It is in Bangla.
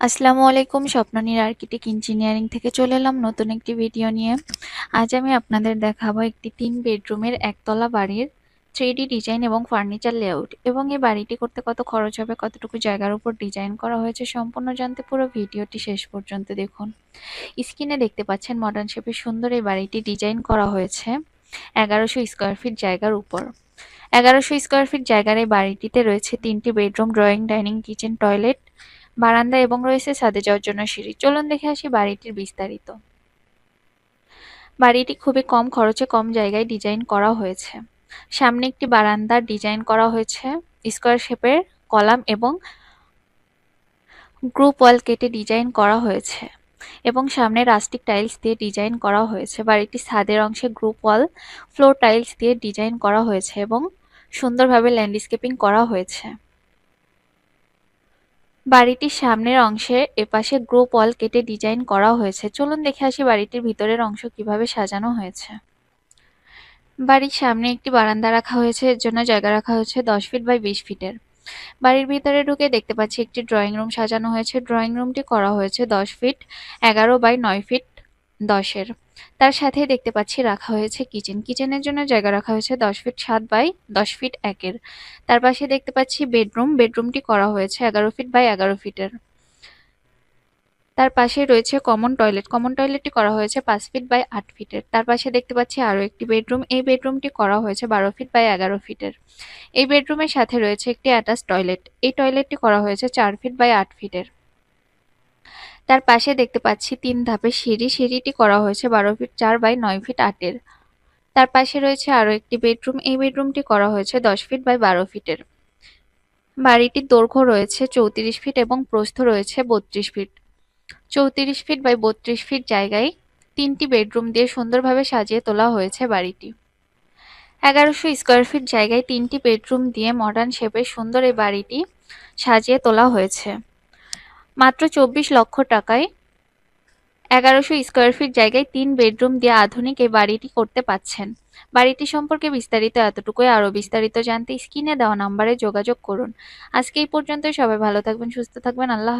আসসালামু আলাইকুম স্বপ্ননীর আর্কিটেক্ট ইঞ্জিনিয়ারিং থেকে চলে এলাম নতুন একটি ভিডিও নিয়ে। আজ আমি আপনাদের দেখাবো একটি তিন বেডরুমের একতলা বাড়ির থ্রি ডিজাইন এবং ফার্নিচার লেআউট এবং এই বাড়িটি করতে কত খরচ হবে, কতটুকু জায়গার উপর ডিজাইন করা হয়েছে সম্পূর্ণ জানতে পুরো ভিডিওটি শেষ পর্যন্ত দেখুন। স্ক্রিনে দেখতে পাচ্ছেন মডার্ন শেপের সুন্দর এই বাড়িটি ডিজাইন করা হয়েছে এগারোশো স্কোয়ার ফিট জায়গার উপর। এগারোশো স্কোয়ার ফিট জায়গার এই বাড়িটিতে রয়েছে তিনটি bedroom, drawing, dining, kitchen, toilet বারান্দা এবং রয়েছে ছাদে যাওয়ার জন্য সিঁড়ি। চলুন দেখে আসি বাড়িটির বিস্তারিত। বাড়িটি খুবই কম খরচে কম জায়গায় ডিজাইন করা হয়েছে। সামনে একটি বারান্দার ডিজাইন করা হয়েছে। স্কোয়ার শেপের কলাম এবং গ্রুপ ওয়াল কেটে ডিজাইন করা হয়েছে এবং সামনে রাস্টিক টাইলস দিয়ে ডিজাইন করা হয়েছে। বাড়িটির ছাদের অংশে গ্রুপ ওয়াল, ফ্লোর টাইলস দিয়ে ডিজাইন করা হয়েছে এবং সুন্দরভাবে ল্যান্ডস্কেপিং করা হয়েছে। বাড়িটির সামনের অংশে এপাশে গ্রো পল কেটে ডিজাইন করা হয়েছে। চলুন দেখে আসি বাড়িটির ভিতরের অংশ কীভাবে সাজানো হয়েছে। বাড়ির সামনে একটি বারান্দা রাখা হয়েছে, এর জন্য জায়গা রাখা হয়েছে দশ ফিট বাই বিশ ফিটের। বাড়ির ভিতরে ঢুকে দেখতে পাচ্ছি একটি ড্রয়িং রুম সাজানো হয়েছে। ড্রয়িং রুমটি করা হয়েছে দশ ফিট, এগারো বাই নয় ফিট দশের। তার সাথে দেখতে পাচ্ছি রাখা হয়েছে কিচেন কিচেনের জন্য জায়গা রাখা হয়েছে দশ ফিট সাত বাই দশ ফিট একের তার পাশে দেখতে পাচ্ছি বেডরুম বেডরুমটি করা হয়েছে এগারো ফিট বাই এগারো ফিটের তার পাশে রয়েছে কমন টয়লেট কমন টয়লেটটি করা হয়েছে পাঁচ ফিট বাই আট ফিটের তার পাশে দেখতে পাচ্ছি আরও একটি বেডরুম এই বেডরুমটি করা হয়েছে বারো ফিট বাই এগারো ফিটের এই বেডরুমের সাথে রয়েছে একটি অ্যাটাচ টয়লেট এই টয়লেটটি করা হয়েছে চার ফিট বাই আট ফিটের তার পাশে দেখতে পাচ্ছি তিন ধাপে সিঁড়ি। সিঁড়িটি করা হয়েছে বারো ফিট চার বাই নয় ফিট আটের। তার পাশে রয়েছে আরও একটি বেডরুম। এই বেডরুমটি করা হয়েছে দশ ফিট বাই বারো ফিটের। বাড়িটির দৈর্ঘ্য রয়েছে চৌত্রিশ ফিট এবং প্রস্থ রয়েছে বত্রিশ ফিট। চৌত্রিশ ফিট বাই বত্রিশ ফিট জায়গায় তিনটি বেডরুম দিয়ে সুন্দরভাবে সাজিয়ে তোলা হয়েছে বাড়িটি। এগারোশো স্কোয়ার ফিট জায়গায় তিনটি বেডরুম দিয়ে মডার্ন শেপের সুন্দর এই বাড়িটি সাজিয়ে তোলা হয়েছে। মাত্র চব্বিশ লক্ষ টাকায় এগারোশো স্কোয়ার ফিট জায়গায় তিন বেডরুম দিয়ে আধুনিক এই বাড়িটি করতে পাচ্ছেন। বাড়িটি সম্পর্কে বিস্তারিত এতটুকুই। আরও বিস্তারিত জানতে স্ক্রিনে দেওয়া নাম্বারে যোগাযোগ করুন। আজকে এই পর্যন্তই। সবাই ভালো থাকবেন, সুস্থ থাকবেন। আল্লাহ